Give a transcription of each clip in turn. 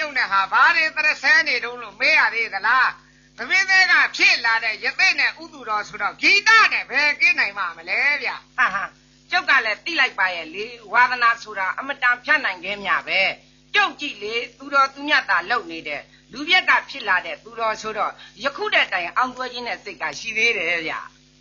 ကျုံနဲ့ဟာဘာတွေသရဆဲနေတုံးလို့မေးရသေးသလားသမင်းသေးကဖြစ်လာတဲ့ရသိနဲ့ဥသူတော်ဆိုတော့ဂီတနဲ့ဘယ်ကင်းနိုင်မှာမလဲဗျဟာဟာကျုပ်ကလည်းတိလိုက်ပါရဲ့လေဝါသနာဆိုတာအမတန်ဖြတ်နိုင်ခဲ့မြပဲကျုပ်ကြည့်လေသူတော်သူမြတ်တာလုံနေတဲ့လူပြက်ကဖြစ်လာတဲ့သူတော်ဆိုတော့ယခုတဲ့တိုင်အောင်သွဲခြင်းနဲ့စိတ်ကရှိသေးတယ်ဗျ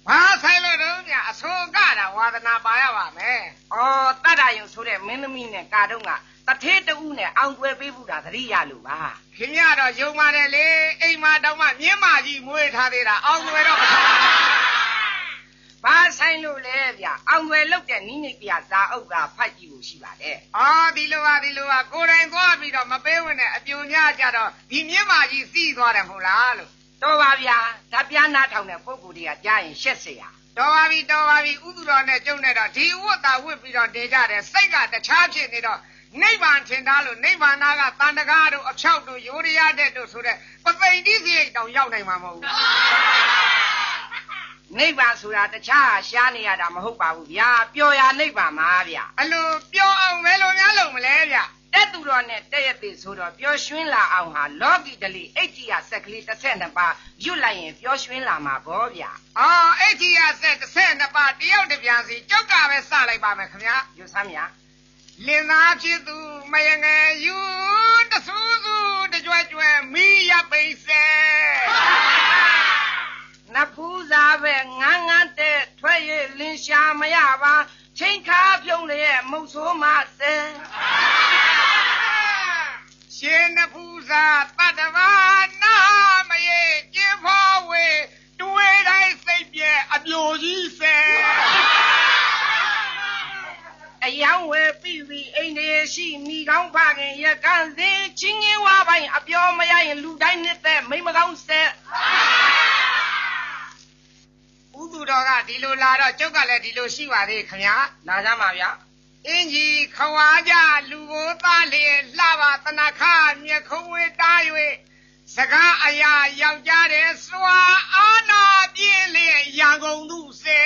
ဘာဆိုင်လို့တော့ဗျအဆိုကတာဝါသနာပါရပါမယ်။အော်တတ္တယုံဆိုတဲ့မင်းသမီးနဲ့ကာတုံးက တထေးတူးနဲ့အောင်သွဲပေးဘူးတာသတိရလို့ပါ ခင်ဗျတော့ယုံပါတယ်လေအိမ်မှာတောင်မှမြင်းမကြီးမွေးထားသေးတာအောင်ွယ်တော့မထား ။ဘာဆိုင်လို့လဲဗျ။အောင်သွဲလုတ်တဲ့နိမိတ်ပြဇာအုပ်ကဖတ်ကြည့်လို့ရှိပါတယ် အော်ဒီလိုပါဒီလိုပါကိုယ်တိုင်သွားပြီးတော့မပေးဝင်တဲ့အပြိုညကြတော့ဒီမြင်းမကြီးစီးသွားတယ်မဟုတ်လားလို့ ။တော်ပါဗျာ။ဓာပြားနားထောင်တဲ့ပုံကိုယ်တွေကကြားရင်ရှက်เสีย။ တော်ပါပြီတော်ပါပြီဥသူတော်နဲ့ကျုံနဲ့တော့ဒီဝတ်တာဝတ်ပြီးတော့နေကြတယ်စိတ်ကတခြားဖြစ်နေတော့ နိဗ္ဗာန်ထင်သားလို့နိဗ္ဗာန်နာကတန်တကားတို့အဖြောက်တို့ယောရရတဲ့တို့ဆိုတဲ့ပသိမ်တိစိတ်တောင်ရောက်နိုင်မှာမဟုတ်ဘူးနိဗ္ဗာန်ဆိုတာတခြားရှားနေရတာမဟုတ်ပါဘူးဗျာ။ပျော်ရနိဗ္ဗာန်ပါဗျာအလိုပြောအောင်မဲလိုများလုံးမလဲဗျ။တက်သူတော်နဲ့တက်ရသေးဆိုတော့ပျော်ရွှင်လာအောင်ဟာလောကီတလီအိတ်ကြီးရဆက်ကလေး32ပါးရွတ်လိုက်ရင်ပျော်ရွှင်လာမှာပေါ့ဗျာအော်အဲ့ဒီရဆက်32ပါးတယောက်တစ်ပြန်စီကြောက်ကပဲစလိုက်ပါမယ်ခင်ဗျာ။ရွတ်စမ်းဗျာ။ လင်သားဖြစ်သူမယငယ်ယူတဆူးဆူးတကြွကြွမိရပိတ်ဆဲနဖူးစားပဲငန်းငန်းတဲ့ထွက်ရလင်းရှာမရပါချိန်ခါပြုံးလျက်မုတ်ဆိုးမဆဲရှင်နဖူးစာတတ္တဝါနာမယေကျင်းဖောဝေတွေးတိုင်းစိတ်ပြဲအပြိုကြီးဆဲ အယောင်ဝဲပြီးပြီးအိမ်တွေရှိမိကောင်းဖခင်ရကန်းစင်ချင်းငင်းဝါပိုင်းအပြောမရရင်လူတိုင်းနှစ်သက်မိမကောင်းဆက်ဥသူတော်ကဒီလိုလာတော့ကျုပ်ကလည်းဒီလိုရှိပါသေးခင်ဗျာလာကြမှာဗျာအင်းကြီးခွာကြလူကိုသားလျက်လှပါတနခမြက်ခုံးဝေးတား၍စကားအရာယောက်ျားတဲ့စွာအာနာပြင်းလျက်ရန်ကုန်သူစေ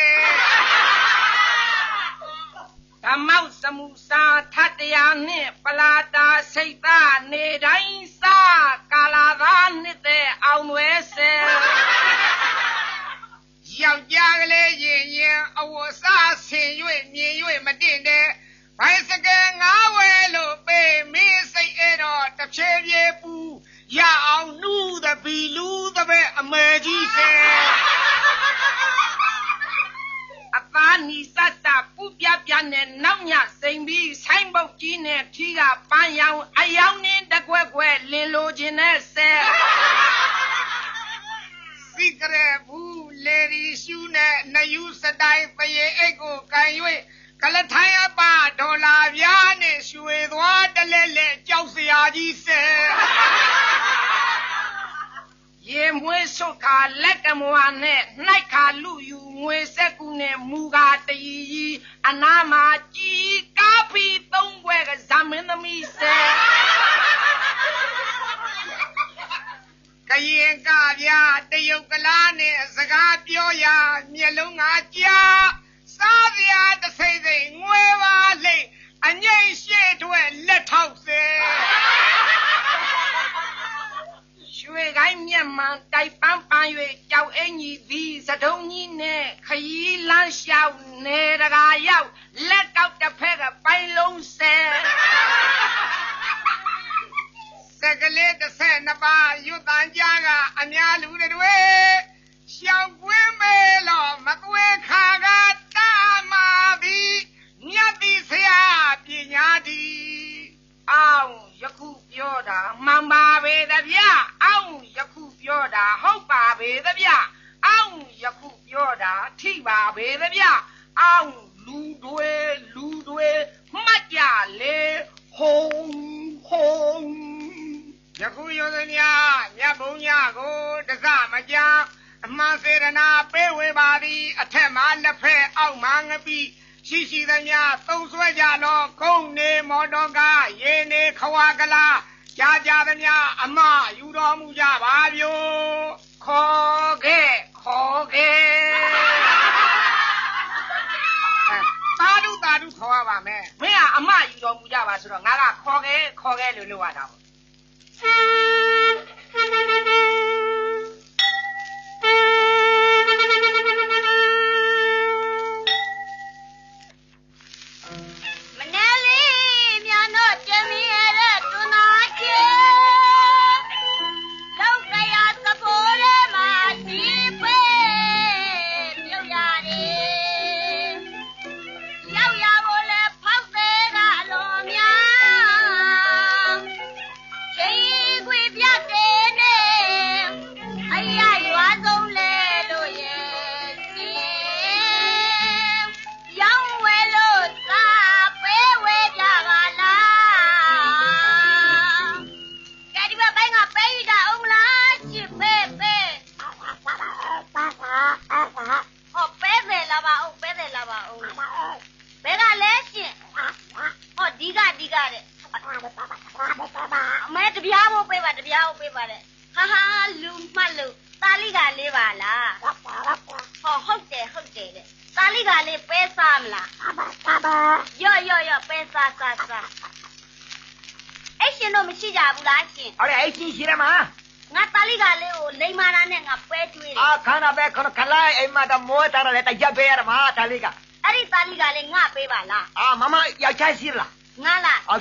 ဓမ္မောက်စမူစာထတ္တရာနှင့်ပလာတာစိတ်သားနေတိုင်းစားကာလာသာနှစ်သက်အောင်ွယ်ဆဲယောက်ျားကလေးရင်ရင်အဝတ်စားဆင်၍မြင်၍မတင်တဲ့ဘိုင်စကယ်ငါဝဲလို့ပေးမင်းစိတ်အဲ့တော့တစ်ဖြည်းဖြည်းပူရအောင်နူးသပီလူသပဲအမေကြီးစေအသားနီစ တ်တာပူပြပြနဲ့နောက်ညစိန်ပြီးဆိုင်းပုတ်ကြီးနဲ့ထီးကပန်းရောင်အယောင်နဲ့တကွက်ကွက်လင်လိုခြင်းနဲ့ဆဲစိကရဘူးလေရီရှူနဲ့နယူစတိုင်းပရေအိတ်ကိုကန်၍ကလထိုင်းအပဒေါ်လာပြားနဲ့ရွှေသွားတလဲလဲကြောက်စရာကြီးစေရေမွေးဆုတ်ခါလက်ကမွာနဲ့နှိုက်ခါလူယူ ငွေဆက်ကူနဲ့မူကားတရီကြီးအနာမှာကြီးကားဖီသုံးခွဲကဇမင်းသမီးဆဲကရင်ကဗျာတရုတ်ကလားနဲ့စကားပြောရာမျက်လုံးကကြားစားစရာတစ်စိမ့်စိမ့်ငွေပါလိမ့်အငိမ့်ရှေ့အတွက်လက်ထောက်စေရွှေကိုင်းမျက်မှန်တိုက်ပန်းပန်း၍ကြောက်အင်ကြီးသည်စ တုံးကြီးနဲ့ခရီးလမ်းလျှောက်နေတကာရောက်လက်ကောက်တစ်ဖက်ကပိုင်လုံးဆဲစက်ကလေးတစ်ဆက်နှစ်ပါးရွတ်တန်ကြားကအများလူတွေရှောင်းကွင်းမဲလောမကွဲခါကတာမာပြီးမြတ်တိဆရာပညာဒီအောင်ယခုပြောတာမှန်ပါပေသဗျအောင်ယခုပြောတာဟုတ်ပါပေသဗျအောင်ယခု ပြောတာထိပါပေသဗျအောင်လူတွေလူတွေမှတ်ကြလေဟုံဟုံယခုယောသညာမြတ်ဘုံညာကိုတစမကြအမှန်စေရနာပေးဝေပါသည်အထက်မှလက်ဖက်အောက်မှငပိရှိရှိသမျှသုံးဆွဲကြလောကုန်းနေမော်တော်ကားရေနေခွာကလာကြာကြာသမျှအမယူတော်မူကြပါဗျို့ခေါ်ခဲ့ ခေါ်ခဲ့သာဓုသာဓုခေါ်ရပါမယ်မင်းကအမယူတော်မူကြပါဆိုတော့ငါကခေါ်ခဲ့ခေါ်ခဲ့လို့လုပ်ရတာပေါ့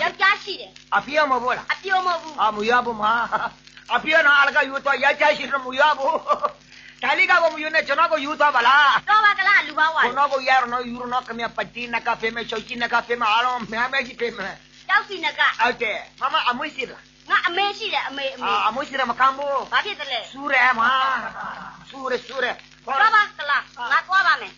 ယောက်ျားရှိတယ်အဖေမဟုတ်လားအပြိုမဟုတ်ဘူးအာမူရဘူးမအဖေနော်အလကယူတော့ယောက်ျားရှိတော့မူရဘူးဒါလေးကဘမယူနဲ့ကျွန်တော်ကိုယူသွားပါလားတော့ပါကလားလူပါဝါကျွန်တော်ကိုရရနော်ယူရနော်ကမြပတိနကဖေမချောချိနကဖေမအားလုံးမဲမဲကြီးဖေမတောက်စီနကဟုတ်တယ်မမအမွေးရှိလားငါအမေရှိတယ်အမေအမေအာအမွေးရှိတယ်မကမ်းဘူးဘာဖြစ်တယ်လဲစူရဲမှာစူရဲစူရဲတော့ပါကလားငါသွားပါမယ်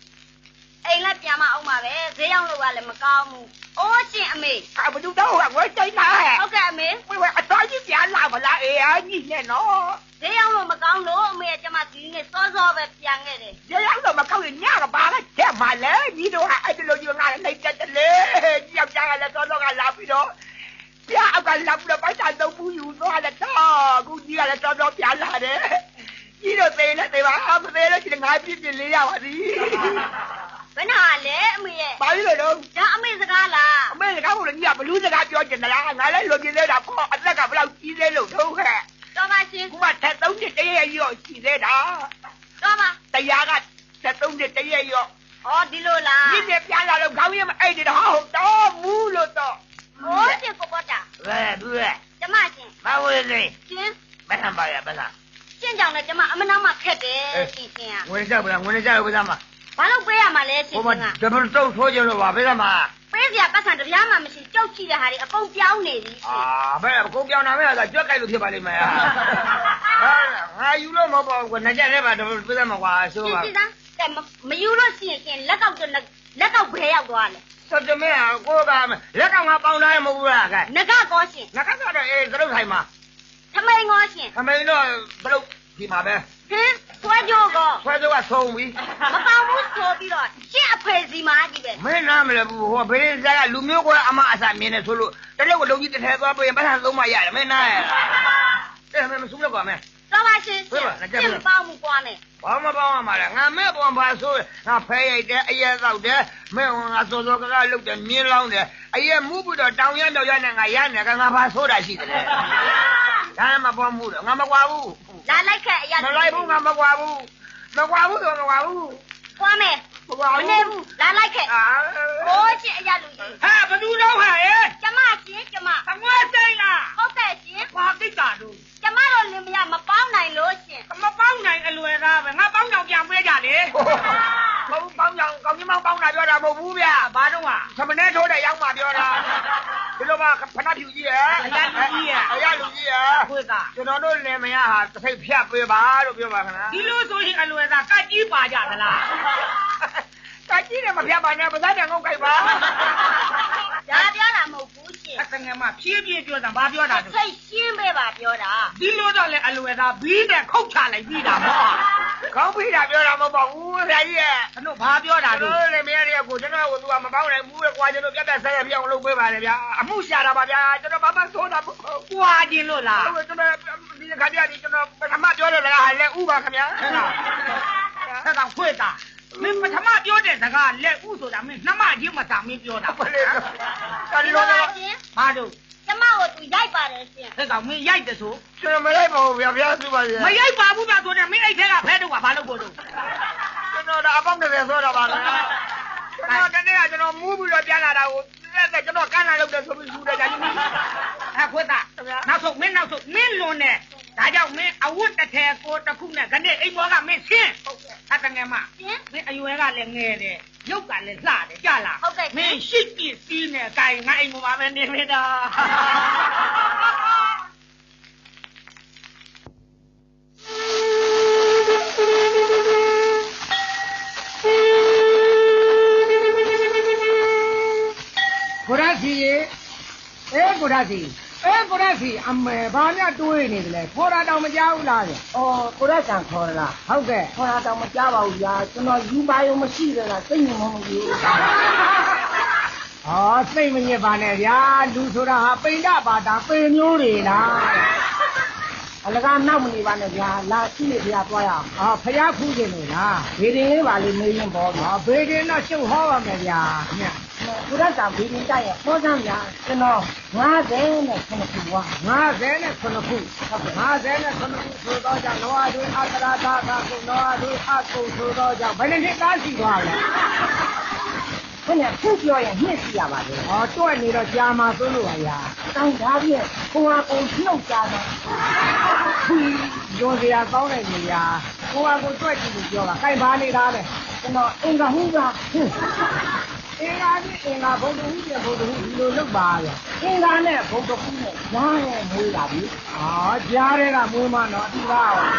အိမ်လည်းပြန်မအောင်ပါပဲဈေးရောက်လို့ကလည်းမကောင်းဘူးအိုးရှင်အမေအဘဒူတော့ငွေတိတ်လာဟဲ့ဟုတ်ကဲ့အမေဝေဝအတော်ကြီးပြန်လာမလားအေးအကြီးနဲ့နော်ဈေးရောက်လို့မကောင်းလို့အမေကကျမဒီနေ့စောစောပဲပြန်ခဲ့တယ်ရရောက်တော့မကောက်ရင်ညကဘာလဲတဲ့မလဲဒီတော့အဲ့ဒီလိုကြီးငါလည်းလိုက်တက်တယ်လေကြောက်ကြကလည်းတော့တော့ကလာပြီးတော့ပြအောက်ကလာပြီးတော့ပိုက်တာတော့ဘူးယူသွားတယ်တော့ခုကြီးကလည်းတော့တော့ပြန်လာတယ်ကြီးတော့သေးလဲသေးပါအမသေးလို့ရှိရင်ငါပြစ်ပြစ်လေးရပါသည်ဘယ်နာလဲအမေရဲ့ ဘာလို့လဲတော့ဒါအမေစကားလားအမေကဘလို့ကြီးကဘလူးစကားပြောချင်တယ်လားငါလည်းလွန်ပြသေးတာပေါ့အသက်ကဘလောက်ကြီးသေးလို့တော့ခဲ့တော့ပါရှင်ခုမှထက်သုံးနှစ်တည်းရဲ့ကြီးတော့ရှိသေးတာတော့ပါတရားကထက်သုံးနှစ်တည်းရဲ့ရောဟောဒီလိုလားဒီနေ့ပြန်လာတော့ခေါင်းရမအိတ်တယ်ဟုတ်တော့မူးလို့တော့ဟောရှင်ကိုပေါ်တာဝဲဘူးဝဲကျမရှင်မဝဲလေရှင်မထမ်းပါရပါလားရှင်းကြောင်နဲ့ကျမအမနာမခက်တယ်ရှင်ရှင်ကငွေကြောက်ပါလားငွေကြောက်ပါလားမဘာလို့ ပေးရမှာလဲရှင်ဟိုရှင်မှာကဒဘလတော့ထိုးကြလို့ပါဘယ်ကမှာပေးစရာပတ်စံတစ်ပြားမှမရှိကြောက်ကြည့်တဲ့ဟာတွေအကုန်ပြောင်းနေပြီရှအာင်ဘယ်ကုန်းပြောင်းတာမဲလားကြွက်ကြိုက်လို့ဖြစ်ပါလိမ့်မယ်ဟာငါယူလို့မဟုတ်ပါဘူးငါကြက်ထဲမှာဒဘလပြဿနာကွာဆိုရှင်ပါရှင်သားတဲ့မယူလို့ရှိရင်ရှင်လက်ကောက်တော့လက်ကောက်ဘယ်ရောက်သွားလဲစက်တမဲကိုကလက်ကငါပေါင်းထားရမဟုတ်ဘူးလားကဲငကကောရှင်ငါကတော့အေးသရုပ်ထိုင်မှာထမိန်ကောရှင်ခမင်းတော့သရုပ်ဒီမှာပဲဟင်ဆွဲ ကြိုးကောဆွဲစုပ်ကဆုံးပြီမပေါဘူးဆိုပြီးတော့ရှင်းအဖေစီမာကြီးပဲမင်းနားမလဲဘူးဟိုဘေးရင်းကလူမျိုးကအမအစာမြင်နေဆိုလို့တလက်ကိုလုံးကြီးတစ်ထဲသွားပြီးပတ်ထန်သုံးမရတယ်မင်းနားရဲ့အဲ့မင်းမစုလို့ပါမယ်တော့ပါရှင်ရှင်ရှင်းမပေါမှုကွာမယ်ဘာမှပေါင်းရမှာလဲငါမဲ့ပေါ်ပါဆိုငါဖဲရိုက်တယ်အရက်တော့တယ်မင်းငါစောစောကကလုတ်တယ်မြင်းလောင်းတယ်အရက်မူးပြီးတော့တောင်ရမြောက်ရနဲ့ငါရနေကငါဘာဆိုတာရှိတယ်ဒါမှမပေါ်မှုတော့ငါမကွာဘူး လာလိုက်ခဲ့အရာမလိုက်ဘူးငါမကွာဘူးမကွာဘူးတော့မကွာဘူးကွာမယ်မကွာမဘူးနေဘူးလာလိုက်ခဲ့အာဟိုးရှင်အရာလူကြီးဟာဘသူတော့ဟာရဲ့ကျမရှင်ကျမအငွေးစိမ့်လားဟုတ်ကဲ့ရှင်ဘာကိစ္စတို့ကျမတို့လင်မယားမပေါင်းနိုင်လို့ရှင်မပေါင်းနိုင်အလွယ်သားပဲငါပေါင်းကြောင်ပြန်ပေးကြလေမဟုတ်ပေါင်းကြောင်ကောင်းကြီးမောင်ပေါင်းတာပြောတာမဟုတ်ဘူးဗျာဘာတော့ဟာသမနဲ့ထိုးတဲ့ရောက်မှပြောတာဒီလိုပါဖဏဖြူကြီးရဲ့အရာလူကြီးရဲ့အရာလူကြီးရဲ့ ခွေး ကကျွန်တော်တို့လင်မယားဟာတစ်ဖိတ်ဖြတ်ပေးပါလို့ပြောပါခဏဒီလိုဆိုရင်အလွယ်သားကတ်ကြီးပါကြသလားတကြီးနဲ့မဖြတ်ပါနဲ့ပါးသားတန်ငုတ်ကြိုက်ပါဒါပြောတာမဟုတ်ဘူးရှင်အခတငယ်မဖြည်းဖြည်းပြောတာဘာပြောတာတစ်တို့စိတ်ရှင်းပေးပါပြောတာဒီလိုတော့လေအလွယ်သားဘီးနဲ့ခုတ်ချလိုက်ပြီးတာပေါ့ ကောင်းပြီတာပြောတာမဟုတ်ပါဘူးဆရာကြီးရဲ့ခဏဘာပြောတာတို့တို့လည်းမရတဲ့ကိုကျွန်တော်ကသူကမပေါင်းနိုင်ဘူးကွာကျွန်တော်ပြတ်ပြတ်ဆက်ဆက်ပြအောင်လုပ်ပေးပါလေဗျာအမှုရှာတာပါဗျာကျွန်တော်ဘာမှဆိုတာမဟုတ်ဘူးကွာခြင်းလို့လားဟုတ်ကျွန်တော်ဒီခါပြဒီကျွန်တော်ပထမပြောတဲ့စကားလည်းဥပါခင်ဗျာဟဲ့ကောင်ဟဲ့ကောင်ဖွေတာမင်းပထမပြောတဲ့စကားလက်ဥဆိုတာမင်းနှမချင်းမသာမင်းပြောတာဘယ်လိုကာဒီလိုလဲရှင်ဘာတို့ ကျမကိုသူရိုက်ပါတယ်ရှင်ဟဲ့ကောင်မင်းရိုက်တယ်ဆိုကျွန်တော်မလိုက်ပါဘူးဗျာဗျာသူပါလေမရိုက်ပါဘူးဗျာဆိုတော့မင်းအဲ့ထဲကဖဲတော့ကဘာလုပ်ဖို့တို့ကျွန်တော်ဒါအပေါင်း30ဆိုတာပါလားကျွန်တော်တနေ့ကကျွန်တော်မူးပြီးတော့ပြန်လာတာကိုတဲ့ကျွန်တော်ကန်းလာလို့ဆိုပြီးယူတယ်ကြာကြီးအဲခွေတာနောက်ဆုံးမင်းနောက်ဆုံးမင်းလွန်တယ်ဒါကြောင့်မင်းအဝတ်တစ်ထည်ကိုတစ်ခုနဲ့ခဏအိမ်ဘောကမင်းဆင်းအတငယ်မရှင်မင်းအရွယ်ကလည်းငယ်တယ် ရုပ်ကလည်းလှတယ်ကြလားဟုတ်ကဲ့မင်းရှိကြည့်စီးနေကြိုင်ငါအိမ်ပေါ်မှာပဲနေနေတာ ရစီအဲကိုရစီအမေဘာများတွေးနေတယ်လဲခေါ်တာတောင်မကြောက်ဘူးလားဗျအော်ကိုရက်ဆန်ခေါ်လားဟုတ်ကဲ့ခေါ်တာတော့မကြပါဘူးဗျာကျွန်တော်ယူပါရုံမရှိတယ်လားစိတ်ညစ်မမကြီးဩစိတ်မညစ်ပါနဲ့ဗျာလူဆိုတာဟာပိန္ဒပါတာပေမျိုးတွေလားအလကားနောက်မနေပါနဲ့ဗျာလာရှိနေဗျာသွားရအောင်ဩဖျားဖူးခြင်းလို့လားဒီတင်လေးပါလေးမေးရင်ပေါ့ဗျာဩဘေးကင်းတော့ရှုပ်ဟောပါမယ်ဗျာည ကိုရက်ဆန်ဘီရင်တိုက်ရဟောစမ်းဗျာကျွန်တော်90နဲ့ခုနှစ်ခုဝါ50နဲ့ခုနှစ်ခု50နဲ့ခုနှစ်ခုဆိုတော့ကြောင့်လောအတွေအတရာသာကကုလောအတွေအကုဆိုတော့ကြောင့်ဘယ်နှစ်နှစ်သားရှိသွားလဲခနဲ့ခုပြောရင်နှစ်စီရပါလေဩတွက်နေတော့ကြာမှာသို့လို့ပါဗျာတောင်းသားပြည့်ကိုဟာကိုနှုတ်ကြတာကျော်စရာကောင်းတဲ့နေရာကိုကကိုတွေ့ကြည့်လို့ပြောတာခိုင်ပါနေတာလေကျွန်တော်အင်္ဂဟုကဟင်း အင်္ဂါနဲ့အင်္ဂါဘုံတူကြီးဘုံတူဒီလိုလုပ်ပါဗျာအင်္ဂါနဲ့ဘုံတစ်ခုနဲ့ညားရဲ့မွေးလာပြီအာကြားတဲ့ကမွေးမတော့အတူပါအောင်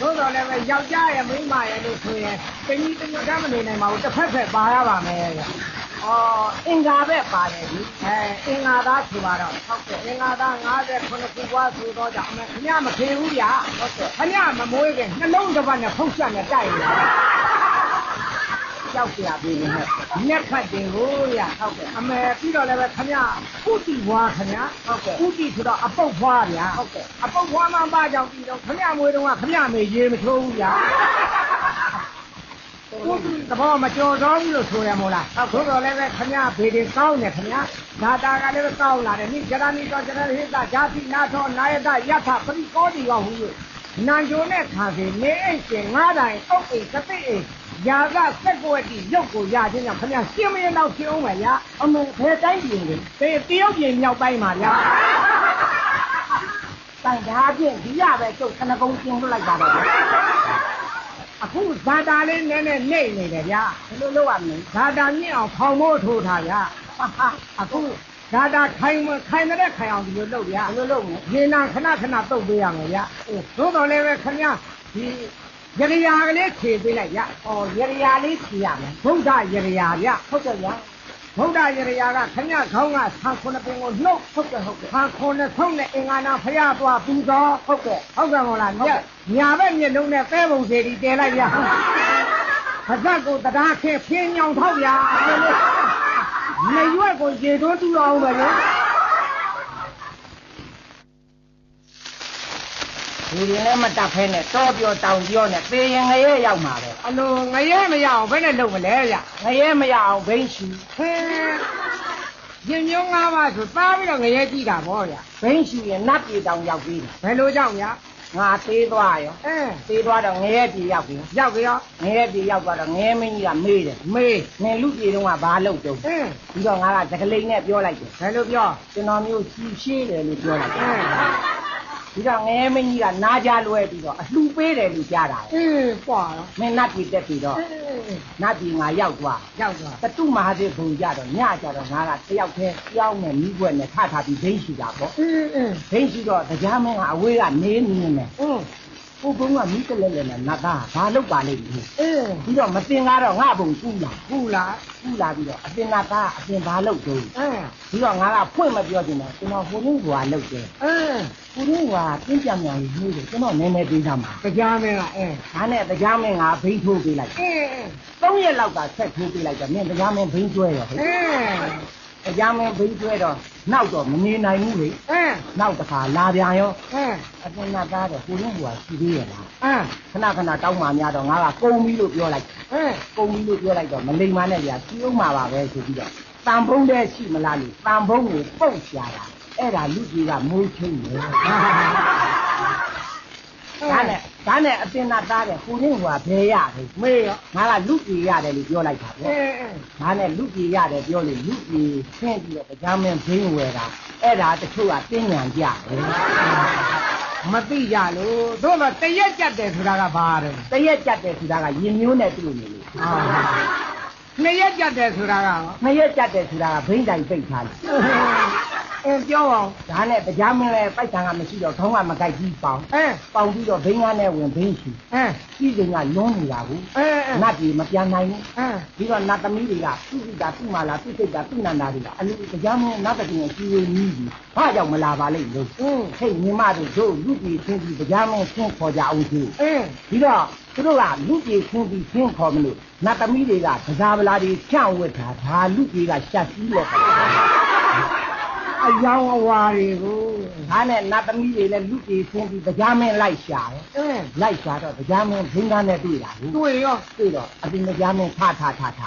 သို့တော်လည်းပဲယောက်ျားရဲ့မိန်းမရဲ့လို့ဆိုရင်တဏီတညတ်မနေနိုင်ပါဘူးတစ်ဖက်ဖက်ပါရပါမယ်ဗျာအော်အင်္ဂါပဲပါတယ်ဒီအဲအင်္ဂါသားဆိုပါတော့ဟုတ်ကဲ့အင်္ဂါသား59ခုပွားဆိုတော့ကြောင့်အမေခင်ဗျမခေဘူးဗျာဟုတ်ကဲ့ခင်ဗျမမွေးခင်နှလုံးတစ်ပတ်နဲ့ဖုတ်ဆက်နဲ့တိုက်နေ ကြောက်ကြရပြီလေ။မျက်ခတ်တင်ဟိုးရဟုတ်ကဲ့။အမေပြီးတော့လည်းပဲခမရကုတီဘွားခမရဟုတ်ကဲ့။ကုတီဆိုတော့အပုတ်ဘွားဗျာဟုတ်ကဲ့။အပုတ်ဘွားမှပါကြောင်ပြီးတော့ခမရမွေတုံးကခမရမေရေးမထိုးဘူးဗျာ။ကုတီသဘောမကျော်တော့ဘူးလို့ဆိုရမို့လား။ဟုတ်ကဲ့။ဆိုတော့လည်းပဲခမရဘေးတွေကောင်းတယ်ခမရ။ဒါတာကလည်းကောင်းလာတယ်။နိကြရဏီတော့ကြရဟိတဇာတိနာထောနာယတယထပရိကောတိရောဟူလို့နန်ဂျိုနဲ့ခါစေနေအိတ်ရှင်ငါးတိုင်အုပ်အိတ်သတိအိတ် ယာကစက်ကွက်တိရုပ်ကိုရခြင်းကြောင့်ခမရရှင်းမရင်တော့ရှင်းအောင်ပဲဗျာအမေဘယ်တိုင်းပြင်လဲတေတရုတ်ပြည်မြောက်ပိုင်းမှာဗျာတိုင်ဓာဖြင့်ဒီရပဲကျုပ်ခဏကုန်းပြင်လွတ်လိုက်ပါတော့အခုဇာတာလေးနည်းနည်းနေနေတယ်ဗျာဘယ်လိုလုပ်ရမလဲဇာတာမြင့်အောင်ခေါင်းမိုးထိုးထားဗျာဟာဟာအခုဇာတာခိုင်မခိုင်တဲ့ခိုင်အောင်ဒီလိုလုပ်ဗျာဘယ်လိုလုပ်မလဲရေနာခဏခဏတုတ်ပေးရမယ်ဗျာသို့တော်လည်းပဲခင်ဗျာဒီ ရရရာကလေးခြေပေးလိုက်ဗျာအော်ရရလေးဖြေရမယ်ဗုဒ္ဓရရရာဗျာဟုတ်ကဲ့ဗျာဗုဒ္ဓရရရာကခင်ဗျာခေါင်းကဆံခုနှစ်ပင်ကိုနှုတ်ဟုတ်ကဲ့ဟုတ်ကဲ့ဆံခုနှစ်ဆုံးနဲ့အင်္ဂါနာဖရာသွားပူဇော်ဟုတ်ကဲ့ဟုတ်ကဲ့မို့လားဟုတ်ညကဲ့ညာဘက်မျက်လုံးနဲ့ပဲပုံစီတီတဲလိုက်ဗျာပါဇက်ကိုတရားခဲဖင်းညောင်ထောက်ဗျာနေရွက်ကိုရေသွန်းတူအောင်ပဲလေ ဒီရင်လည်းမတက်ဖဲနဲ့တောပြောတောင်ပြောနဲ့သေရင်ငရဲရောက်မှာပဲအလိုငရဲမရအောင်ဘယ်နဲ့လုပ်မလဲဗျငရဲမရအောင်ဘိန်းရှူဟဲရင်မျိုး၅ပါးဆိုသားပြီးတော့ငရဲကြည့်တာဗောဗျဘိန်းရှူရင်နတ်ပြည်တောင်ရောက်ပြီဘယ်လိုကြောင့်ဗျငါသေးသွားရောအဲသေးသွားတော့ငရဲပြည်ရောက်ပြီရောက်ပြီရောငရဲပြည်ရောက်သွားတော့ငရဲမင်းကြီးကမေးတယ်မေးနင်လူပြည်တုန်းကဘာလုပ်တုံးအင်းပြီးတော့ငါကတကလိန်နဲ့ပြောလိုက်တယ်ဘယ်လိုပြောကျွန်တော်မျိုးကြီးရှေးတယ်လို့ပြောလိုက်အတယ် င်းပြီးတော့ငရဲမင်းကြီးကနားကြလွဲပြီးတော့အလှပေးတယ်လို့ကြားတာအင်းပွာတော့မင်းနတ်ပြည်တက်ပြီးတော့အင်းနတ်ပြည်ငါရောက်သွားရောက်သွားတတုမဟာစေဘုံကြတော့ညကြတော့ငါကတယောက်တည်းကြောင်းနဲ့မိဘွက်နဲ့ထထပြီးဒိန်းရှိတာပေါ့အင်းအင်းဒိန်းရှိတော့တရားမင်းကအဝေးကနေနေနေအင်း ကိုကုန်းကမိတလဲလဲနဲ့နတ်သားဘာလုပ်ပါလိမ့်မလဲအေးပြီးတော့မတင်ကားတော့ငါဘုံကူလာခုလားကူလာပြီးတော့အတင်နတ်သားအတင်ဘာလုပ်တုံးအေးပြီးတော့ငါကဖွင့်မပြောချင်တော့ကျွန်တော်ဟိုရင်းကွာလုပ်တယ်အေးဟိုရင်းကွာပြင်းပြမြန်ကြီးနေတယ်ကျွန်တော်နည်းနည်းပေးသားမှာကြားမင်းကအေးဒါနဲ့တရားမင်းကဘိန်းထိုးပေးလိုက်အေး၃ရက်လောက်ကဆက်ထိုးပေးလိုက်တော့မင်းတရားမင်းဘိန်းကျွဲရောဟဲ့ အေးတရားမင်းဘိန်းကျွဲတော့နောက်တော့မနေနိုင်ဘူးလေအေးနောက်တစ်ခါလာပြန်ရောအေးအတင်နတ်သားတော့ဟိုရင်းကွာရှိသေးရဲ့လားအေးခဏခဏတောင်းမှများတော့ငါကကုံပြီးလို့ပြောလိုက်အေးကုံပြီးလို့ပြောလိုက်တော့မလိမ္မာနဲ့ကြာစီးအောင်မှာပါပဲဆိုပြီးတော့တန်ဖုံးတဲ့ရှိမလားလို့တန်ဖုံးကိုပုတ်ရှာတာအဲ့ဒါလူကြီးကမိုးချင်းတယ်ဒါနဲ့ ဒါနဲ့အတင်နာသားတဲ့ကိုရင်းကဘယ်ရတယ်မေးရောငါကလူကြီးရတယ်လို့ပြောလိုက်တာဗျအေးအေးဒါနဲ့လူကြီးရတယ်ပြောလို့လူကြီးဆင်းပြီးတော့ကြားမင်းဘင်းဝယ်တာအဲ့ဒါတချို့ကတင်းညံကြတယ်မသိကြလို့တို့တော့တရက်ကြက်တယ်ဆိုတာကဘာလဲတရက်ကြက်တယ်ဆိုတာကရင်မျိုးနဲ့တွေ့နေလို့အာနှစ်ရက်ကြက်တယ်ဆိုတာကရောနှစ်ရက်ကြက်တယ်ဆိုတာကဘိန်းတိုင်ပိတ်ထားတယ် အင်းပြောအောင်ဒါနဲ့တရားမင်းလည်းပိုက်ဆံကမရှိတော့ခေါင်းကမကိုက်ကြီးပေါင်အဲပေါင်ပြီးတော့ဘိန်းကားနဲ့ဝင်ဘိန်းချီအဲကြီးစဉ်ကလွန်းနေတာကိုအဲအဲနတ်ကြီးမပြန်နိုင်ဘူးအဲပြီးတော့နတ်သမီးတွေကသူ့စိတ်တာသူ့မာလာသူ့စိတ်တာသူ့နန္ဒာတွေကအလူတရားမင်းနတ်တကင်းကြီးဝေးကြီးကြီးဘာကြောင့်မလာပါလိမ့်လို့အင်းဟဲ့ညီမတို့တို့လူကြီးချင်းပြီးတရားမင်းချင်းခေါ်ကြအောင်သူအင်းပြီးတော့သူတို့ကလူကြီးချင်းပြီးချင်းခေါ်မလို့နတ်သမီးတွေကကစားပလာတွေဖြန့်ဝတ်တာဒါလူကြီးကရှက်စည်းလို့ခေါ်တယ် အယောင်အဝါတွေကိုဒါနဲ့နတ်သမီးတွေလည်းလူကြီးချင်းပြီးတရားမင်းလိုက်ရှာတယ်အင်းလိုက်ရှာတော့တရားမင်းဘင်းကားနဲ့တွေ့တာဘူးတွေ့ရောတွေ့တော့အပြင်တရားမင်းထထထထ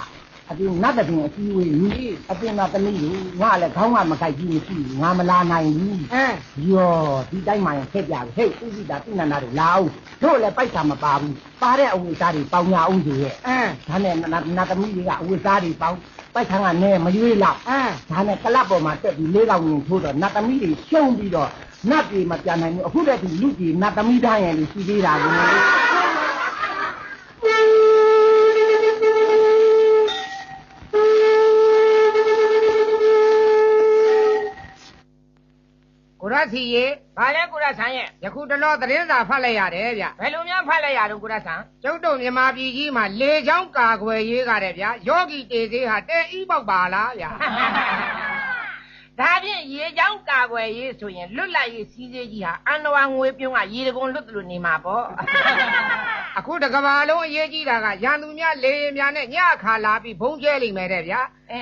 အပြင်နတ်တပင်အစည်းဝေးကြီးအပြင်နတ်သမီးကိုငါလည်းခေါင်းကမကိုက်ကြီးမရှိဘူးငါမလာနိုင်ဘူးအဲယောဒီတိုင်းမှရင်ခက်ပြတယ်ဟဲ့ဥပိတာပြဏနာတို့လာအောင်တို့လည်းပိုက်တာမပါဘူးပါတဲ့အဝိစားတွေပေါင်ညာအောင်ဆိုရဲ့အဲဒါနဲ့နတ်နတ်သမီးတွေကအဝိစားတွေပေါင်ပိုက်ဆံကနဲမရွေးလောက်အဲဒါနဲ့ကလပ်ပေါ်မှာတက်ပြီးလေးကောင်ရင်ထိုးတော့နတ်သမီးတွေရှုံးပြီးတော့နတ်ပြည်မပြန်နိုင်ဘူးအခုတည်းကလူကြီးနတ်သမီးတိုင်းရယ်လို့ရှိသေးတာကို စီရေဘာလဲကိုရဆန်းရဲ့ယခုတလောသတင်းစာဖတ်လိုက်ရတယ်ဗျဘယ်လိုများဖတ်လိုက်ရတော့ကိုရဆန်းကျုပ်တို့မြန်မာပြည်ကြီးမှာလေချောင်းကာကွယ်ရေးကတဲ့ဗျယောဂီတေသေးဟာတဲဤပေါက်ပါလားဗျဒါဖြင့်ရေချောင်းကာကွယ်ရေးဆိုရင်လွတ်လပ်ရေးစီးစေးကြီးဟာအန်နဝါငွေပြုံးကရေတကုံလွတ်တယ်လို့နေမှာပေါ့အခုတကဘာလုံးအရေးကြီးတာကရန်သူများလေရင်များနဲ့ညအခါလာပြီးဘုံကျဲလိမ့်မယ်တဲ့ဗျ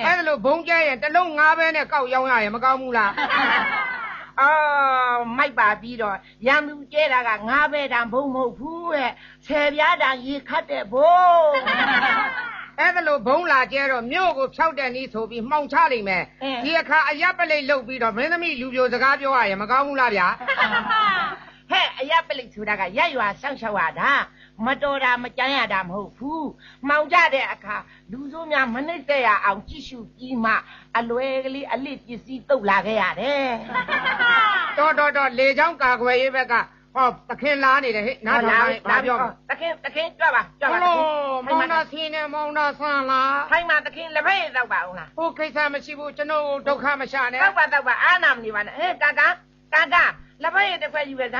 အဲ့ဒါလို့ဘုံကျဲရင်တစ်လုံး၅ဘဲနဲ့ကောက်ရောင်းရရင်မကောင်းဘူးလား အော်မိုက်ပါပြီးတော့ရံသူကျဲတာကငါးပဲတံဘုံမဟုတ်ဘူးတဲ့ဆယ်ပြားတံရေခတ်တဲ့ဘုံအဲ့ဒါလို့ဘုံလာကျဲတော့မြို့ကိုဖြောက်တဲ့နီးဆိုပြီးမှောင်ချလိမ့်မယ်ဒီအခါအရပ်ပလိတ်လုတ်ပြီးတော့မင်းသမီးလူပြိုစကားပြောရရင်မကောင်းဘူးလားဗျာဟဲ့အရက်ပလိတ်ဆိုတာကရက်ရွာစောင့်ရှောက်ရတာ မတော်တာမကြမ်းရတာမဟုတ်ဘူးမှောင်ကြတဲ့အခါလူဆိုးများမနှိမ့်သက်ရအောင်ကြည့်ရှုပြီးမှအလွယ်ကလေးအလစ်ပစ္စည်းတုတ်လာခဲ့ရတယ်တော်တော်တော်လေချောင်းကာကွယ်ရေးဘက်ကဟောသခင်လာနေတယ်ဟဲ့နားထောင်လိုက်ဘာပြောတခင်တခင်ကြွပါကြွဟပါလိုမောင်နာစင်းနဲ့မောင်နာဆန်းလားထိုင်မှာတခင်လက်ဖက်ရည်တော့ပါအောင်လားဟိုကိစ္စမရှိဘူးကျွန်တော်ဒုက္ခမရှာနဲ့တော့ပါတော့ပါအားနာမနေပါနဲ့ဟဲ့ကာကာကာကာလက်ဖက်ရည်တစ်ခွက်ယူပဲက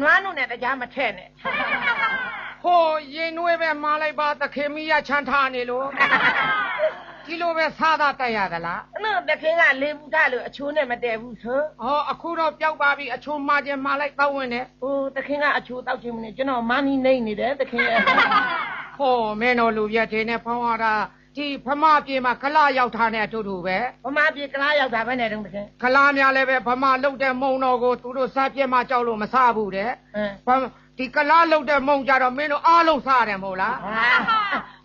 နွားနုနဲ့တကြားမထဲ့နဲ့ ဟိုရင်နွေးပဲမာလိုက်ပါသခင်မီးရချမ်းထားနေလို့ဒီလိုပဲစားတာတက်ရသလားအဲ့တော့တခင်ကလေဘူးထားလို့အချိုးနဲ့မတည့်ဘူးဆိုဟောအခုတော့ပျောက်ပါပြီအချုံမှာခြင်းမှာလိုက်တော့ဝင်တယ်ဟိုတခင်ကအချိုးတောက်ခြင်းမနေကျွန်တော်မနီနေနေတယ်တခင်ရဲ့ဟောမင်းတို့လူပြတ်တဲ့နဲ့ဖောင်းရတာဒီဖမပြေမှာခလာရောက်ထားတဲ့အတူတူပဲဗမာပြည်ကလားရောက်တာပဲနဲ့တုန်းတခင်ခလာများလည်းပဲဖမလုတ်တဲ့မုံတော်ကိုသူတို့စားပြက်မှကြောက်လို့မစားဘူးတဲ့အင်းဖမ ဒီကလာလုတ်တဲ့မုံကြတော့မင်းတို့အားလုံးစားတယ်မဟုတ်လားဟာ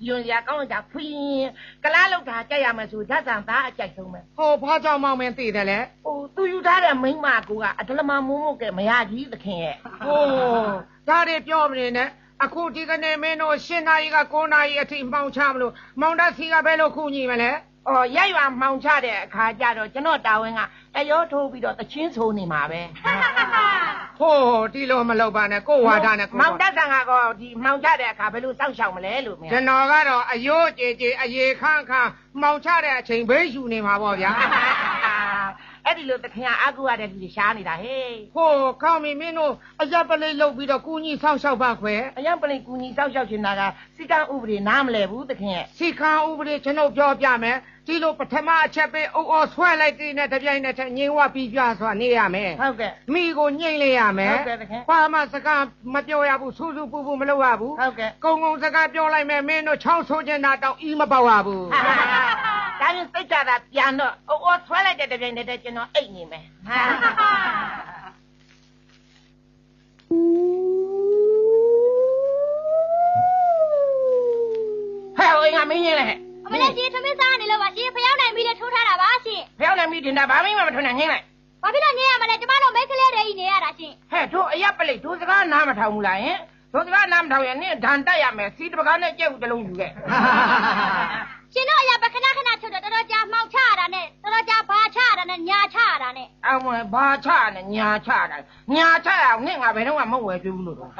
ယွန်ရကောင်းတာဖွင်းကလားလောက်တာကြက်ရမယ်ဆိုဓာတ်ဆန်သားအကြိုက်ဆုံးပဲဟောဘာကြောင့်မောင်မင်းသိတယ်လဲဟိုသူယူထားတဲ့မိန်းမကူကအဒလမမိုးမိုးကဲမရကြီးသခင်ရဲ့ဟိုဒါတွေပြောမနေနဲ့အခုဒီကနေ့မင်းတို့၈နာရီက9နာရီအထိမှောင်ချမလို့မောင်တက်စီကဘယ်လိုခုညီမလဲ အော်ရက်ရွာမှောင်ချတဲ့အခါကျတော့ကျွန်တော်တာဝန်ကတရောထိုးပြီးတော့တချင်းဆိုနေမှာပဲဟိုဒီလိုမလုပ်ပါနဲ့ကိုဝါဒနဲ့ကိုမောင်တက်ဆန်ကတော့ဒီမှောင်ချတဲ့အခါဘယ်လိုစောင့်ရှောက်မလဲလို့မြင်ကျွန်တော်ကတော့အယိုးကြေကြေအရေခန့်ခန့်မှောင်ချတဲ့အချိန်ဘေးယူနေမှာပေါ့ဗျာ အဲ့ဒီလိုသခင်အားကိုရတဲ့လူတွေရှားနေတာဟေးဟိုကောင်းပြီမင်းတို့အရက်ပလေးလုပ်ပြီးတော့ကုညီဆောက်ရှောက်ပါခွဲအရင်ပလိကူညီစောက်ရှောက်ချင်တာကစီကံဥပဒေနားမလဲဘူးသခင်ရဲ့စီခါဥပဒေကျွန်တော်ပြောပြမယ်ဒီလိုပထမအချက်ပဲအုပ်အော်ဆွဲလိုက်တဲ့နဲ့တပြိုင်နက်တည်းငြိမ်ဝပြီးပြဆိုတာနေရမယ်ဟုတ်ကဲ့မိကိုညှိမ့်လိုက်ရမယ်ဟုတ်ကဲ့တခင်ဘာမှစကားမပြောရဘူးစူးစူးပူပူမလုပ်ရဘူးဟုတ်ကဲ့ကုံကုံစကားပြောလိုက်မယ်မင်းတို့ချောင်းဆိုးချင်တာတောင်အီးမပေါက်ရဘူး ဒါရင်စိတ်ကြတာပြန်တော့အိုးအိုးဆွဲလိုက်တဲ့တစ်ပြိုင်တည်းတည်းကျွန်တော်အိတ်နေမယ်ဟာဟဲ့ဟိုအင်္ဂါမင်းကြီးလေအမလေးရှင်သမီးစားနေလို့ပါရှင်ဖျောင်းနိုင်ပြီးလေထိုးထားတာပါရှင်ဖျောက်နေပြီတင်တာဘာမင်းမှမထွန်းနိုင်ငင်းလိုက်ဘာဖြစ်လို့ညင်ရမလဲကျမတို့မိတ်ကလေးတွေကြီးနေရတာရှင်ဟဲ့တို့အရက်ပလိတ်တို့စကားနားမထောင်ဘူးလားဟင်တို့စကားနားမထောင်ရင်နင့်ဒဏ်တက်ရမယ်စီတပကားနဲ့ကြက်ဦးတစ်လုံးယူခဲ့ ရှင်တို့အရာပခဏခဏချုပ်တော့တော်တော်ကြာမှောင်ချရတာနဲ့တော်တော်ကြာဘာချရတာနဲ့ညာချရတာနဲ့အမဘာချနဲ့ညာချတာညာချအောင်နင့်ငါဘယ်တော့မှမဟုတ်ဝဲကျွေးဘူးလို့တော့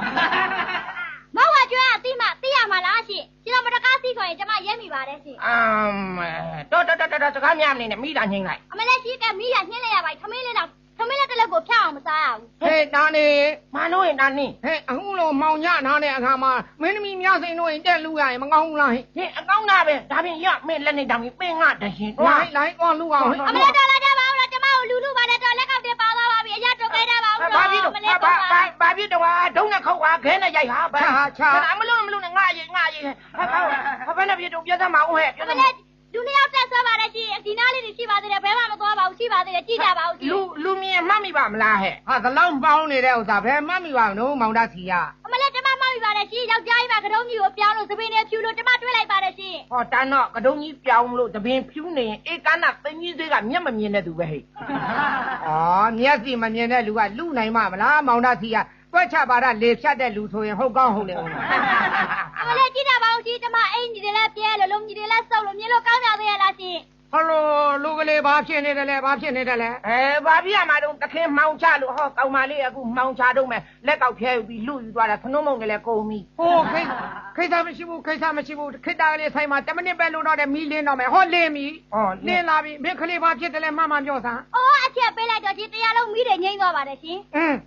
မောက်ဝကျွဲအသိမှသိရမှာလားရှင်ရှင်တို့မတကားစီခေါ်ရင်ကျမရဲမိပါတယ်ရှင်အမ်တော်တော်တော်တော်စကားများမနေနဲ့မိတာငိမ့်လိုက်အမလေးရှင်ကမိရနှင်းလိုက်ရပါခမင်းလေးတော့ခ မင်းလေးတစ်လက်ကိုဖျောက်အောင်မစားရဘူးဟဲ့ဒါနေမလို့ရင်တန်းနေဟဲ့အခုလိုမောင်ညနားတဲ့အခါမှာမင်းသမီးများစိန်တို့ရင်တက်လူရရင်မကောင်းဘူးလားဟဲ့ဟင်အကောင်းသားပဲဒါပြင်ရမင်းလက်နေတောင်ပြီးပင်ငါတရှင်တွားလိုက်လိုက်တော့လူအောင်ဟဲ့အမလေးတော်လာကြပါဦးလားကျမကိုလူလူပါနဲ့တော့လက်ကောက်တွေပါသွားပါပြီအရာတော့ခဲတာပါဦးဘာဖြစ်တော့အမလေးဘာတော်ဘာပါဘာဖြစ်တော့ဒုံနဲ့ခောက်ပါခဲနဲ့ရိုက်ဟာဘာမလို့မလို့နဲ့ငါရေးငါရေးဟာဟာဘာနဲ့ဖြစ်တော့ပြတ်သမှာဦးဟဲ့ပြတ်အသမမှာ လေးလူနှစ်ယောက်တက်ဆွဲပါတယ်ရှင်ဒီနားလေးတွေရှိပါသေးတယ်ဘဲမှမသွားပါဘူးရှိပါသေးတယ်ကြည့်ကြပါဦးရှင်လူလူမြင်မှတ်မိပါမလားဟဲ့ဟာသလောက်ပေါင်းနေတဲ့ဥစ္စာဘယ်မှမမိပါဘူးနော်မောင်တစီကအမလေးကျမမှတ်မိပါတယ်ရှင်ယောက်ျားကြီးပါကတုံးကြီးကိုပြောင်းလို့သပင်းနဲ့ဖြူလို့ကျမတွေးလိုက်ပါတယ်ရှင်ဟောတန်းတော့ကတုံးကြီးပြောင်းလို့တပင်ဖြူးနေရင်အေကန်းနာသိင်းကြီးသေးကမျက်မမြင်တဲ့သူပဲဟဲ့အော်မျက်စိမမြင်တဲ့လူကလူနိုင်မှာမလားမောင်တစီကတွက်ချပါတာလေဖြတ်တဲ့လူဆိုရင်ဟုတ်ကောင်းဟုတ်လေအောင်အ မလေးကြည့်ကြပါဦးရှင်ကျမအိမ်ကြီးတွေလည်းပြဲလို့လုံးကြီးတွေလည်းစုပ်လို့မြင်လို့ကောင်းကြသေးရလားရှင်ဟယ်လိုလူကလေးဘာဖြစ်နေတယ်လဲဘာဖြစ်နေတယ်လဲအဲဘာပြရမှာတော့တခင်မှောင်ချလို့ဟောကောင်မလေးအခုမှောင်ချတော့မယ်လက်ကောက်ဖျဲယူပြီးလူယူသွားတာခဏုံးမုံနဲ့လည်းကုန်ပြီဟိုခိခိစ္စမရှိဘူးခိစ္စမရှိဘူးခိတာကလေးဆိုင်မှာ10မိနစ်ပဲလုံတော့တယ်မီးလင်းတော့မယ်ဟောလင်းပြီဟောလင်းလာပြီမင်းကလေးဘာဖြစ်တယ်လဲမှန်မှန်ပြောစမ်းအိုးအချက်ပေးလိုက်တော့ရှင်တရားလုံးမိတွေငိမ့်သွားပါတယ်ရှင်အင်း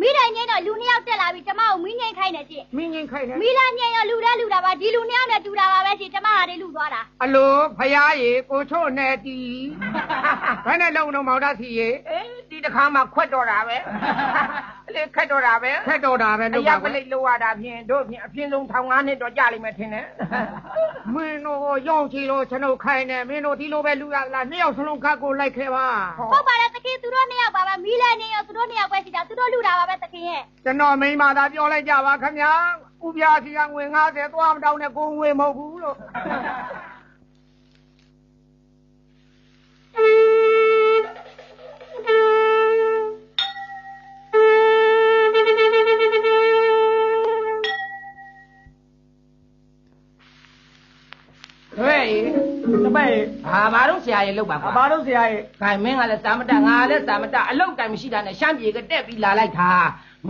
မိတွေငိမ့်တော့လူနှစ်ယောက်တက်လာပြီးကျမကိုမိငိမ့်ခိုင်းတယ်ရှင်မင်းငိမ့်ခိုင်းတယ်မိလာငိမ့်ရလူတဲ့လူတာပါဒီလူနှစ်ယောက်နဲ့တူတာပါပဲရှင်ကျမဟာတွေလူသွားတာအလိုဖရားရေကိုချို့နဲ့တီဘယ်နဲ့လုံတော့မောင်တစီရေအဲဒီတခါမှခွက်တော့တာပဲအလေခက်တော့တာပဲခက်တော်တာပဲအလုပ်ရတာပလိတ်လိုရတာဖြင့်တို့ဖြင့်အပြင်းဆုံးထောင်ငါးနှစ်တော့ကြာလိမ့်မယ်ထင်တယ်မင်းတို့ရောက်ချီလို့ကျွန်တော်ခိုင်းတယ်မင်းတို့ဒီလိုပဲလူရလားနှစ်ယောက်စလုံးခတ်ကိုလိုက်ခဲ့ပါဟုတ်ပါတယ်သ ခင်သူတို့နှစ်ယောက်ပါပဲမိလဲနေရောသူတို့နှစ်ယောက်ပဲရှိတာသူတို့လူတာပါပဲသခင်ရဲ့ကျွန်တော်မိန်းမသာပြောလိုက်ကြပါခင်ဗျာဥပြာစီကငွေ90သွားမတောင်းနဲ့ကိုငွေမဟုတ်ဘူးလို့ ရာရေလောက်ပါကွာဘာလို့ဆရာရဲ့ခိုင်မင်းကလည်းစာမတငါလည်းစာမတအလောက်တိုင်မရှိတာနဲ့ရှမ်းပြေကတက်ပြီးလာလိုက်တာ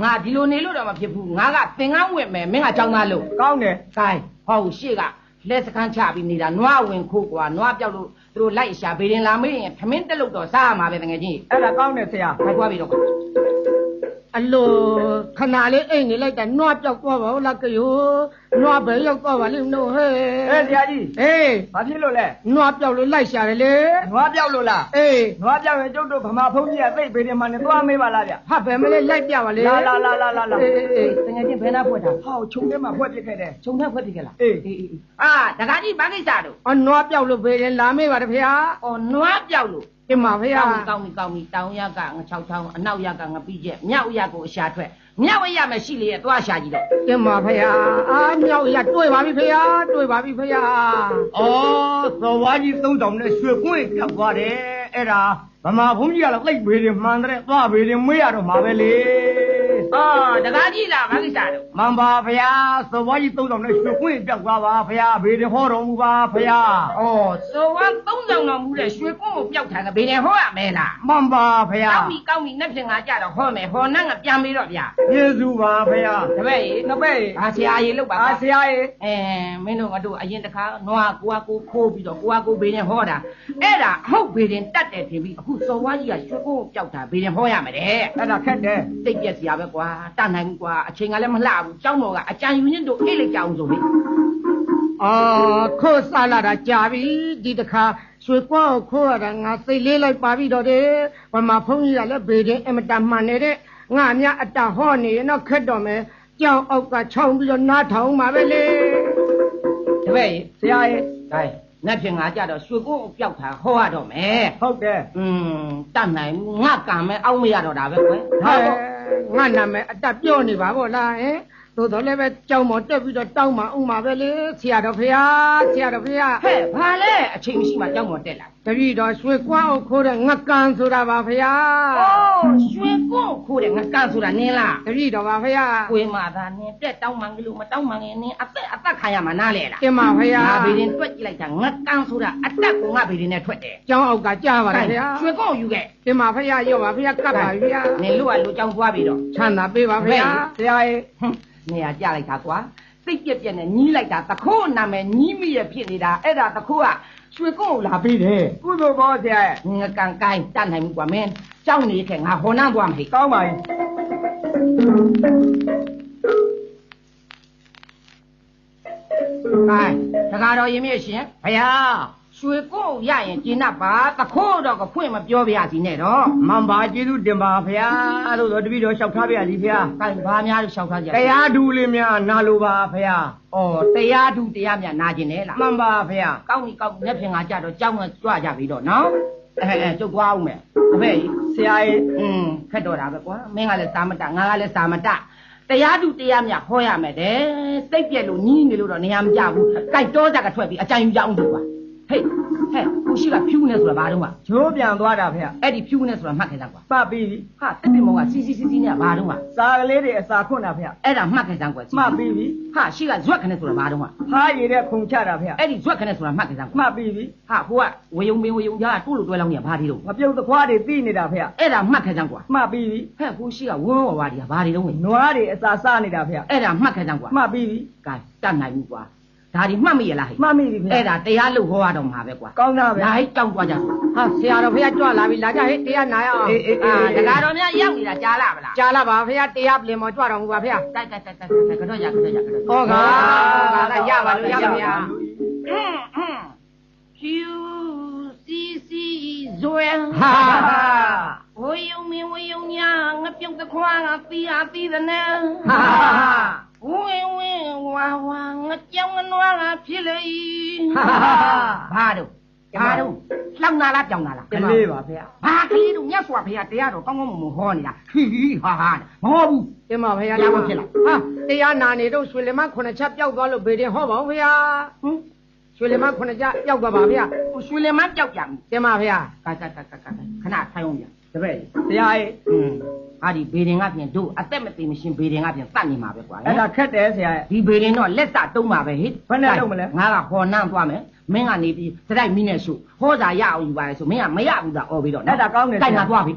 ငါဒီလိုနေလို့တော့မဖြစ်ဘူးငါကသင်္ကန်းဝင့်မယ်မင်းကကြောင်းသားလို့ကောင်းတယ်ခိုင်ဟောရှေ့ကလက်စခန်းချပြီးနေတာနွားဝင်ခိုးကွာနွားပြောက်လို့သူတို့လိုက်ရှာဘေးရင်လာမေးရင်ထမင်းတက်လို့တော့စားရမှာပဲတကယ်ကြီးအဲ့ဒါကောင်းတယ်ဆရာခိုင်ကွာပြီတော့ အလိုခဏလေးအိမ်နေလိုက်တာနွားပြောက်သွားပါဦးလားကယောနွားပဲရောက်သွားပါလိမ့်လို့ဟဲ့ဟဲ့ဆရာကြီးအေးဘာဖြစ်လို့လဲနွားပြောက်လို့လိုက်ရှာတယ်လေနွားပြောက်လို့လားအေးနွားပြောက်ရင်ကျုပ်တို့ဗမာဖုန်းကြီးကသိပ်ပေတယ်မှနဲ့သွားမေးပါလားဗျဟာဘယ်မလေးလိုက်ပြပါလေလာလာလာလာလာလာအေးအေးအေးတကယ်ချင်းဘယ်နာဖွက်တာဟောခြုံထဲမှာဖွက်ပစ်ခဲ့တယ်ခြုံထက်ဖွက်ပြီကလားအေးအေးအေးအာတကားကြီးဘာကိစ္စတော့အနွားပြောက်လို့ဘေးရင်လာမေးပါတယ်ဖေဟာအော်နွားပြောက်လို့ အင်းမဖေဟာကောင်းပြီကောင်းပြီကောင်းပြီတောင်ရကငချောက်ချောင်းအနောက်ရကငပိကျက်မြောက်ရကိုအရှာထွက်မြောက်ရမရှိလေသွားရှာကြည့်တော့အင်းမဖေဟာအာမြောက်ရတွေ့ပါပြီဖေဟာတွေ့ပါပြီဖေဟာအော်သောဝါကြီး3000နဲ့ရွှေကွင်းပြောက်သွားတယ်အဲ့ဒါဗမာဖုန်းကြီးကတော့သိပ်ပေတယ်မှန်တဲ့သွားပေတယ်မေးရတော့မှာပဲလေ အော်တကားကြီးလားဘာကိစ္စတော့မှန်ပါဗျာသဘောကြီးသုံးဆောင်နဲ့ရွှေခွင့်ပြောက်သွားပါဗျာဘေးတွေဟောတော်မူပါဗျာအော်ဆိုဝမ်းသုံးဆောင်တော်မူတဲ့ရွှေကွန်းကိုပျောက်ထားကဘယ်နဲ့ဟောရမဲလားမှန်ပါဗျာကောင်းပြီကောင်းပြီနှစ်ဖြင့်ငါကြတော့ဟောမယ်ဟောနှံ့ကပြန်ပြီးတော့ဗျာယေရှုပါဗျာတပည့်ရေနှစ်ပည့်ဘာဆရာကြီးလောက်ပါအာဆရာရေအဲမင်းတို့ငါတို့အရင်တစ်ခါနွားကိုကကိုခိုးပြီးတော့ကိုကကိုဘေးနဲ့ဟောတာအဲ့ဒါအဟုတ်ဘေးရင်တတ်တယ်ထင်ပြီးအခုစော်ဝါးကြီးကရွှေကွန်းကိုပျောက်တာဘေးရင်ဟောရမယ်တဲ့အဲ့ဒါခက်တယ်တိတ်ပြက်စရာပဲကွာတတ်နိုင်ဘူးကွာအချိန်ကလည်းမလှဘူးကျောင်းတော်ကအကြံယူရင်းတို့အိတ်လိုက်ကြအောင်ဆိုလေအာခိုးစားလာတာကြာပြီဒီတခါရွှေကွာကိုခိုးရတာငါစိတ်လေးလိုက်ပါပြီတော့တယ်ဘာမှဖုန်းကြီးကလည်းဘေးတင်အမတမှန်နေတဲ့ငါအမြအတဟောနေရင်တော့ခက်တော့မယ်ကြောင်အောက်ကခြောင်ပြီးတော့နားထောင်ပါပဲလေတပည့်ရေဆရာရေဒါ နဲ့ဖြင့်ငါကြတော့ရွှေကွန်းကိုပျောက်တာဟောရတော့မယ်ဟုတ်တယ်อืมတတ်နိုင်ဘူးငါကံမဲ့အောက်မရတော့တာပဲကွယ်ဟဲ့ငါနာမည်အတက်ပြောနေပါဗောလားဟင် သို့တော်လည်းပဲကြောင်မော်တက်ပြီးတော့တောင်းမှဥမှာပဲလေဆရာတော်ဖေဟာဆရာတော်ဖေဟာဟဲ့ဘာလဲအချိန်မရှိမှကြောက်မော်တက်လာတပည့်တော်ရွှေကွာကိုခိုးတဲ့ငကန်ဆိုတာပါဖေဟာအိုးရွှေကွန်းခိုးတယ်ငါကံဆိုတာနင်းလားတပည့်တော်ပါဖေဟာကိုယ်မှသာနင်းတက်တောင်းမှန်ကလေးမတောင်းမှန်ငယ်နင်းအသက်အသက်ခံရမှာနားလေလားတင်ပါဖေဟာငါဘေးရင်တွက်ကြည့်လိုက်တာငါကံဆိုတာအတက်ကိုငါဘေးရင်နဲ့ထွက်တယ်ကျောင်းအောက်ကကြားပါလားဖေဟာရွှေကွန်းကိုယူခဲ့တင်ပါဖေဟာရော့ပါဖေဟာကပ်ပါဖေဟာနင်လို့ကလူကြောင်းသွားပြီးတော့ချမ်းသာပေးပါဖေဟာဆရာရေဟွ န်းနေရာကြလိုက်တာကွာစိတ်ပြက်ပြက်နဲ့ညီးလိုက်တာတခိုးနာမည်ညီးမိရဖြစ်နေတာအဲ့ဒါတခိုးကရွှေကွန်းကိုလာပေးတယ်ကုသိုလ်ဘောဆရာရေငါကန်ကိုင်းတတ်နိုင်ဘူးကွာမင်းကြောက်နေခဲ့ငါဟောနှမ်းသွားမဟိကောင်းပါရဲ့ကိုင်းတကားတော်ရင်မြင့်ရှင်ဘုရား ရွှေကွန်းကိုရရင်ကျင်းတ်ပါတခိုးတော့ကဖွင့်မပြောပြရစီနဲ့တော့မန်ပါကျေးဇူးတင်ပါဖေဟာအဲ့လိုတော့တပည့်တော်လျှောက်ထားပြရစီဖေဟာကိုင်းဘာများလို့ရှောက်ထားကြလဲတရားဓုလေးများနာလိုပါဖေဟာဩတရားဓုတရားမြတ်နာကျင်တယ်လားမှန်ပါဖေဟာကောင်းပြီကောင်းပြီလက်ဖြင့်ငါကြတော့ကြောက်မှကြွကြပြီတော့နော်အဲအဲကျုပ်သွားအောင်မယ်တပည့်ကြီးဆရာရေอืมခက်တော့တာပဲကွာမင်းကလည်းစာမတငါကလည်းစာမတတရားဓုတရားမြတ်ဟောရမယ်တဲ့စိတ်ပြက်လို့ညီးနေလို့တော့နေရာမကြဘူးကြိုက်တော့ကြကထွက်ပြီးအကြံယူကြအောင်ဒီကွာ ဟေးဟဲ့ကိုရှိကဖြူးနေဆိုတာဘာတော့ကဂျိုးပြန်သွားတာဖေဟာအဲ့ဒီဖြူးနေဆိုတာမှတ်ခဲ့စမ်းကွာပတ်ပြီးပြီဟာတက်တင်မောင်ကစီစီစီစီနဲ့ဘာတော့ကစာကလေးတွေအစာခွန့်တာဖေဟာအဲ့ဒါမှတ်ခဲ့စမ်းကွာမှတ်ပြီးပြီဟာရှိကဇွက်ခနဲ့ဆိုတာဘာတော့ကဖားရည်တဲ့ခုံချတာဖေဟာအဲ့ဒီဇွက်ခနဲ့ဆိုတာမှတ်ခဲ့စမ်းကွာမှတ်ပြီးပြီဟာဟိုကဝေယုံမေဝေယုံကြားကတိုးလို့တွဲလောင်းနေဘာဒီတော့မပြုတ်သခွားတွေသိနေတာဖေဟာအဲ့ဒါမှတ်ခဲ့စမ်းကွာမှတ်ပြီးပြီဟဲ့ကိုရှိကဝန်းဝါဝါဒီကဘာဒီတော့ဝင်နွားတွေအစာစားနေတာဖေဟာအဲ့ဒါမှတ်ခဲ့စမ်းကွာမှတ်ပြီးပြီကဲတတ်နိုင်ဘူးကွာ ဒါဒီမှတ်မိရလားဟဲ့မှတ်မိပြီဖေဟာအဲ့ဒါတရားလို့ဟောရတော့မှာပဲကွာကောင်းတာပဲဒါဟဲ့ကြောက်သွားကြစို့ဟာဆရာတော်ဖေဟာကြွလာပြီလာကြဟဲ့တရားနာရအောင်အေးအေးအာတကားတော်များရောက်နေတာကြားလာမလားကြားလာပါဖေဟာတရားပြင်မောကြွတော်မူပါဖေဟာတိုက်တိုက်တိုက်တိုက်တိုက်ကတော့ရကတော့ရကတော့ဟောကဒါကရပါလို့ရပါဗျာဟွန်းဟွန်းဖြူစီစီဇွဲဟာဝေယုံမင်းဝေယုံညာငါပြုတ်တခွားငါသီးဟာသီးတဲ့နဲ့ဟာ ဝင်းဝင်းဝါဝါငါကြောင်နွားငါဖြစ်လေဟာဘာတို့ဘာတို့လောက်နာလားပြောင်းနာလားကလေးပါဖေဟာဘာကလေးတို့မြတ်စွာဘုရားတရားတော်ကောင်းကောင်းမွန်မွန်ဟောနေတာဟီဟီဟာဟာမဟုတ်ဘူးတင်ပါဖေဟာရပါဖြစ်လားဟာတရားနာနေတော့ရွှေလင်မခုနှစ်ချက်ပျောက်သွားလို့ဘေတင်ဟောပါဦးဖေဟာဟင်ရွှေလင်မခုနှစ်ချက်ပျောက်သွားပါဖေဟာဟိုရွှေလင်မကြောက်ကြပြီတင်ပါဖေဟာကကကကကခဏထိုင်အောင်ပြန် တပည့် ဆရာရေ อืมဟာဒီဘေဒင်ကပြင်တို့အသက်မသိမရှင်ဘေဒင်ကပြင်တတ်နေမှာပဲကွာ အဲ့ဒါခက်တယ်ဆရာရေ ဒီဘေဒင်တော့လက်စတုံးမှာပဲဟိ ဘယ်နဲ့တုံးမလဲ ငါကဟောနှမ်းသွားမယ်မင်းကနေပြီးစတိုက်မီးနဲ့ရှုဟောစာရအောင်ယူပါလေဆိုမင်းကမရဘူးသာអော်ပြီးတော့ အဲ့ဒါကောင်းတယ် တိုက်ငါသွားပြီ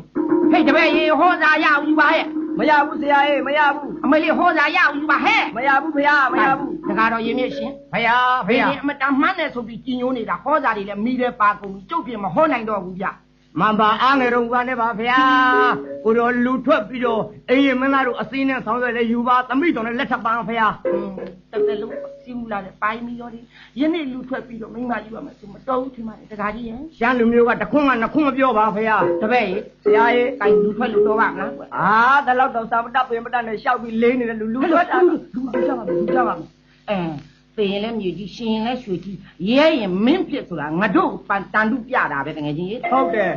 ဟေ့တပည့်ရေဟောစာရအောင်ယူပါရဲ့ မရဘူးဆရာရေမရဘူး အမလေးဟောစာရအောင်ယူပါဟဲ့ မရဘူးဖေဟာမရဘူး တကားတော့ရင်မြင့်ရှင် ဖေဟာဖေ ဘေး ဟာ ရင်အမတန်မှန်းနေဆိုပြီးကြည်ညိုးနေတာဟောစာတွေလည်းမိတယ်ပါကုန်ပြီကျုပ်ပြင်မဟောနိုင်တော့ဘူးဗျ မန်ပါအားငယ်တော့ဘာနဲ့ပါဖေဟာကိုတော်လူထွက်ပြီးတော့အေးရင်မင်းသားတို့အစင်းနဲ့ဆောင်းရွက်လဲယူပါသမိတော်နဲ့လက်ထပ်ပန်းဖေဟာอืมတက်တက်လုံးစီမူလာတဲ့ပိုင်းမီရောဒီယနေ့လူထွက်ပြီးတော့မိန်းမယူရမယ်ဆိုမတော်ဘူးထင်ပါတယ်တကားကြီးရဲ့ရှမ်းလူမျိုးကတခွန်းကနှစ်ခွန်းမပြောပါဖေဟာတပည့်ရေဆရာရေတိုင်လူထွက်လို့တော့ပါမလားကွအာဒါတော့တော့စာမတတ်ပင်မတတ်နဲ့ရှောက်ပြီးလေးနေတဲ့လူလူထွက်တာလူလူကြပါမယ်လူကြပါမယ်အဲ သေရင်လည်းမြေကြီးရှင်ရင်လည်းရွှေကြီးရဲရင်မင်းဖြစ်ဆိုတာငါတို့ပန်တန်တုပြတာပဲတကယ်ကြီးရေဟုတ်တယ်